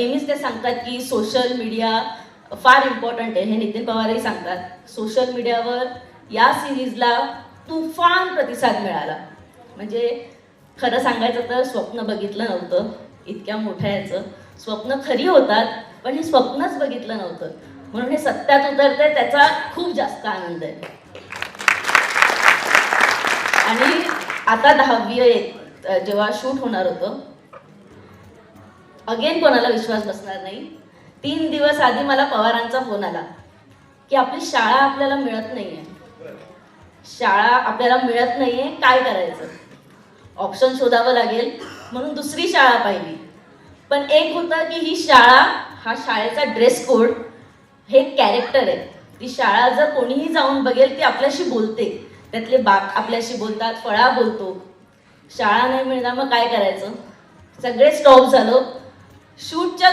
नेहमीच ते सांगतात की सोशल मीडिया फार इम्पॉर्टंट आहे. हे नितीन पवारही सांगतात. सोशल मीडियावर या सिरीजला तुफान प्रतिसाद मिळाला. म्हणजे खरं सांगायचं तर स्वप्न बघितलं नव्हतं. इतक्या मोठ्या याचं. स्वप्न खरी होतात पण हे स्वप्नच बघितलं नव्हतं. म्हणून हे सत्यात उतरते त्याचा खूप जास्त आनंद आहे. आणि आता दहावी जेव्हा शूट होणार होतं अगेन कोणाला विश्वास बसणार नाही. तीन दिवस आधी मला पवारांचा फोन आला की आपली शाळा आपल्याला मिळत नाहीये. शाळा आपल्याला मिळत नाहीये काय करायचं? ऑप्शन शोधावं लागेल म्हणून दुसरी शाळा पाहिली. पण एक होतं की ही शाळा हा शाळेचा ड्रेस कोड हे कॅरेक्टर आहे. ती शाळा जर कोणीही जाऊन बघेल ती आपल्याशी बोलते. त्यातले बाग आपल्याशी बोलतात फळा बोलतो. शाळा नाही मिळणार मग काय करायचं? सगळे स्टॉप झालं. શૂટ